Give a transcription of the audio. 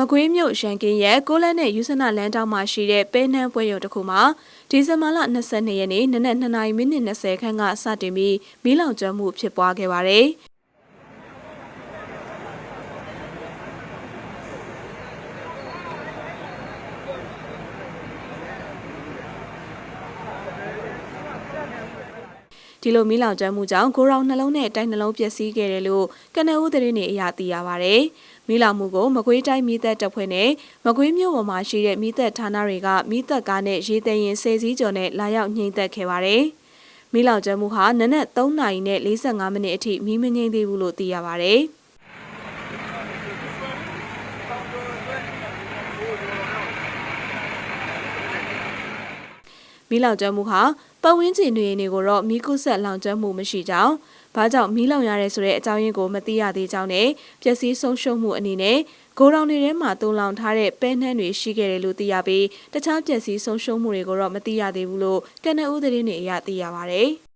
မကွေးမြို့ရန်ကင်းရဲ့ကိုလက်နဲ့ယူဆနာလမ်းတောင်မှာရှိတဲ့ပဲနှမ်းပွဲရုံတစ်ခုမှာဒီဇင်ဘာလ22ရက်နေ့နနက်2:30မိနစ်20ခန်းကစတင်ပြီးမီးလောင်ကျွမ်းမှုဖြစ်ပွားခဲ့ပါတယ်။ ဒီလိုမီးလောင်ကျွမ်းမှုကြောင့်ကိုရောင်နှလုံးနဲ့တိုက်နှလုံးပျက်စီးခဲ့တယ်လို့ကနအူးသတင်းတွေအရသိရပါဗျ။မီးလောင်မှုကိုမကွေးတိုင်းမီးသက်တပ်ဖွဲ့နဲ့မကွေးမြို့ပေါ်မှာရှိတဲ့မီးသက်ဌာနတွေကမီးသက်ကားနဲ့ရေတရင်ဆယ်စည်းကျော်နဲ့လာရောက်ညှိသက်ခဲ့ပါတယ်။မီးလောင်ကျွမ်းမှုဟာနနက်3နာရီနဲ့45မိနစ်အထိမီးမငြိမ်းသေးဘူးလို့သိရပါဗျ။မီးလောင်ကျွမ်းမှုဟာပတ်ဝန်းကျင်တွေနေကိုတော့မီးကုဆက်လောင်ကျွမ်းမှုမရှိကြောင်းဘာကြောင့်မီးလောင်ရတဲ့ဆိုတဲ့အကြောင်းရင်းကိုမသိရသေးကြောင်းနဲ့ပျက်စီးဆုံးရှုံးမှုအနေနဲ့ဂိုဒေါင်တွေထဲမှာတုံလောင်ထားတဲ့ပဲနှန်းတွေရှိခဲ့တယ်လို့သိရပြီးတခြားပျက်စီးဆုံးရှုံးမှုတွေကိုတော့မသိရသေးဘူးလို့ကနအူးသတင်းတွေအရသိရပါဗျ။